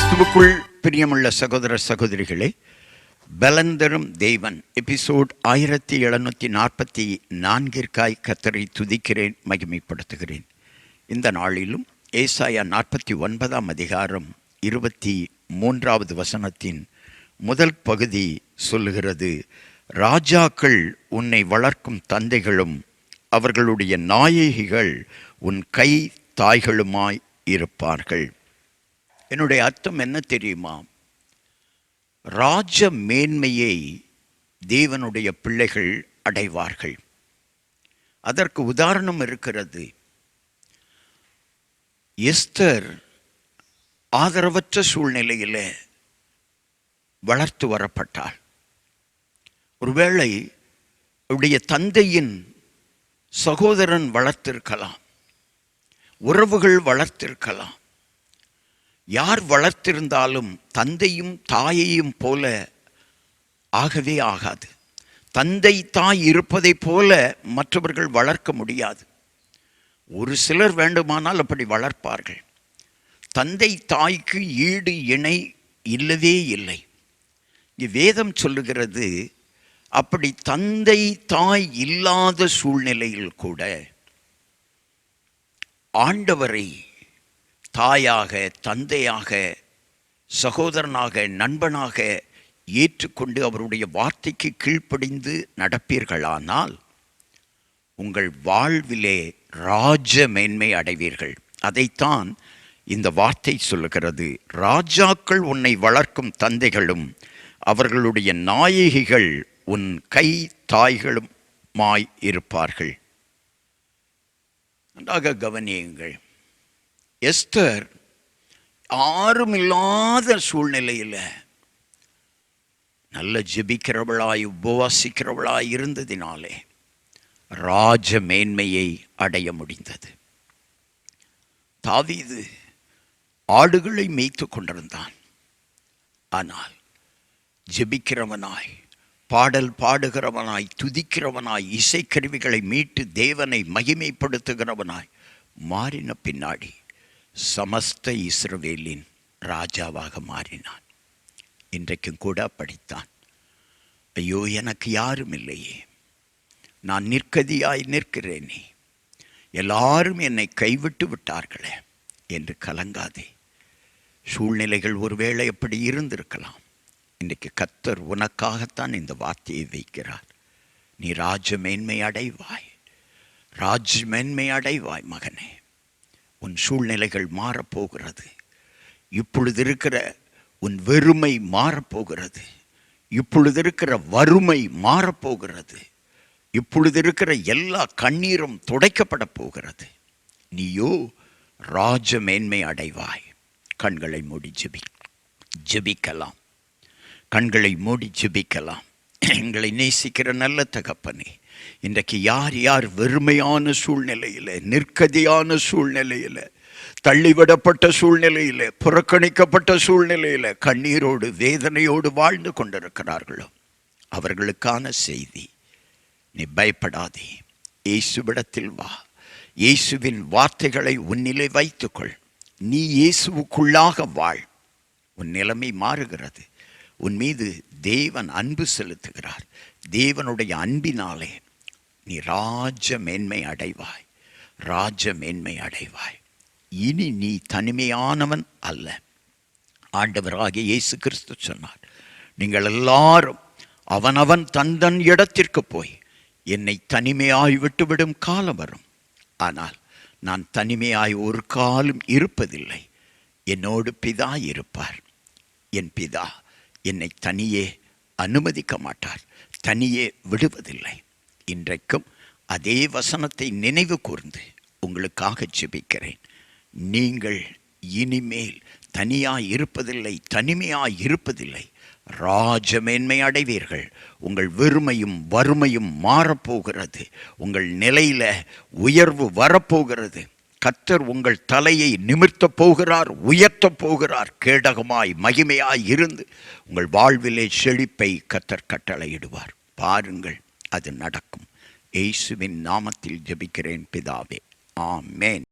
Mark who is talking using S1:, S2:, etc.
S1: கிறிஸ்துவுக்குள் பிரியமுள்ள சகோதர சகோதரிகளே பலந்தரும் தேவன். எபிசோட் ஆயிரத்தி எழுநூற்றி நாற்பத்தி நான்கிற்காய் கத்தரை துதிக்கிறேன் மகிமைப்படுத்துகிறேன். இந்த நாளிலும் ஏசாயா நாற்பத்தி ஒன்பதாம் அதிகாரம் இருபத்தி மூன்றாவது வசனத்தின் முதல் பகுதி சொல்லுகிறது ராஜாக்கள் உன்னை வளர்க்கும் தந்தைகளும் அவர்களுடைய நாயகிகள் உன் கை தாய்களுமாய் இருப்பார்கள். என்னுடைய அர்த்தம் என்ன தெரியுமா? ராஜ மேன்மையை தேவனுடைய பிள்ளைகள் அடைவார்கள். அதற்கு உதாரணம் இருக்கிறது. எஸ்தர் ஆதரவற்ற சூழ்நிலையில் வளர்த்து வரப்பட்டாள். ஒருவேளை அவருடைய தந்தையின் சகோதரன் வளர்த்திருக்கலாம். உறவுகள் வளர்த்திருக்கலாம். யார் வளர்த்திருந்தாலும் தந்தையும் தாயையும் போல ஆகவே ஆகாது. தந்தை தாய் இருப்பதைப் போல மற்றவர்கள் வளர்க்க முடியாது. ஒரு சிலர் வேண்டுமானால் அப்படி வளர்ப்பார்கள். தந்தை தாய்க்கு ஈடு இணை இல்லவே இல்லை. இங்கே வேதம் சொல்லுகிறது அப்படி தந்தை தாய் இல்லாத சூழ்நிலையில் கூட ஆண்டவரை தாயாக தந்தையாக சகோதரனாக நண்பனாக ஏற்றுக்கொண்டு அவருடைய வார்த்தைக்கு கீழ்ப்படிந்து நடப்பீர்களானால் உங்கள் வாழ்விலே ராஜ மேன்மை அடைவீர்கள். அதைத்தான் இந்த வார்த்தை சொல்லுகிறது. ராஜாக்கள் உன்னை வளர்க்கும் தந்தைகளும் அவர்களுடைய நாயகிகள் உன் கை தாய்களுமாய் இருப்பார்கள். நன்றாக கவனியுங்கள். எஸ்தர் யாரும் இல்லாத சூழ்நிலையில் நல்ல ஜெபிக்கிறவளாய் உபவாசிக்கிறவளாய் இருந்ததினாலே ராஜ மேன்மையை அடைய முடிந்தது. தாவீது ஆடுகளை மேய்த்து கொண்டிருந்தான். ஆனால் ஜெபிக்கிறவனாய் பாடல் பாடுகிறவனாய் துதிக்கிறவனாய் இசைக்கருவிகளை மீட்டு தேவனை மகிமைப்படுத்துகிறவனாய் மாறின பின்னாடி சமஸ்த இஸ்ரவேலின் ராஜாவாக மாறினான். இன்றைக்கும் கூட படித்தான் ஐயோ எனக்கு யாரும் இல்லையே. நான் நிற்கதியாய் நிற்கிறேனே. எல்லாரும் என்னை கைவிட்டு விட்டார்களே என்று கலங்காதே. சூழ்நிலைகள் ஒருவேளை எப்படி இருந்திருக்கலாம். இன்றைக்கு கத்தர் உனக்காகத்தான் இந்த வார்த்தையை வைக்கிறார். நீ ராஜ மேன்மை அடைவாய். ராஜ மேன்மை அடைவாய் மகனே. உன் சூழ்நிலைகள் மாறப்போகிறது. இப்பொழுது இருக்கிற உன் வெறுமை மாறப்போகிறது. இப்பொழுது இருக்கிற வறுமை மாறப்போகிறது. இப்பொழுது இருக்கிற எல்லா கண்ணீரும் துடைக்கப்பட போகிறது. நீயோ ராஜ மேன்மை அடைவாய். கண்களை மூடி ஜெபி ஜெபிக்கலாம். கண்களை மூடி ஜெபிக்கலாம். எங்களை நேசிக்கிற நல்ல தகப்பனே. இன்றைக்கு யார் யார் வெறுமையான சூழ்நிலையில் நிற்கதியான சூழ்நிலையில் தள்ளிவிடப்பட்ட சூழ்நிலையில் புறக்கணிக்கப்பட்ட சூழ்நிலையில் கண்ணீரோடு வேதனையோடு வாழ்ந்து கொண்டிருக்கிறார்களோ? அவர்களுக்கான செய்தி நீ பயப்படாதே. இயேசுவிடத்தில் வா. இயேசுவின் வார்த்தைகளை உன்னிலே வைத்துக்கொள். நீ இயேசுவுக்குள்ளாக வாழ். உன் நிலைமை மாறுகிறது. உன் மீது தேவன் அன்பு செலுத்துகிறார். தேவனுடைய அன்பினாலே நீ ராஜ மேன்மை அடைவாய். ராஜ மேன்மை அடைவாய். இனி நீ தனிமையானவன் அல்ல. ஆண்டவராகிய இயேசு கிறிஸ்து சொன்னார் நீங்கள் எல்லாரும் அவனவன் தந்தன் இடத்திற்கு போய் என்னை தனிமையாய் விட்டுவிடும் காலம் வரும். ஆனால் நான் தனிமையாய் ஒரு காலம் இருப்பதில்லை. என்னோடு பிதா இருப்பார். என் பிதா என்னை தனியே அனுமதிக்க மாட்டார். தனியே விடுவதில்லை. இன்றைக்கும் அதே வசனத்தை நினைவு கூர்ந்து உங்களுக்காக ஜெபிக்கிறேன். நீங்கள் இனிமேல் தனியாய் இருப்பதில்லை தனிமையாய் இருப்பதில்லை. ராஜமேன்மை அடைவீர்கள். உங்கள் வெறுமையும் வறுமையும் மாறப்போகிறது. உங்கள் நிலையில உயர்வு வரப்போகிறது. கத்தர் உங்கள் தலையை நிமிர்த்தப் போகிறார் உயர்த்தப் போகிறார். கேடகமாய் மகிமையாய் இருந்து உங்கள் வாழ்விலே செழிப்பை கத்தர் கட்டளையிடுவார். பாருங்கள் அது நடக்கும். இயேசுவின் நாமத்தில் ஜெபிக்கிறேன் பிதாவே. ஆமேன்.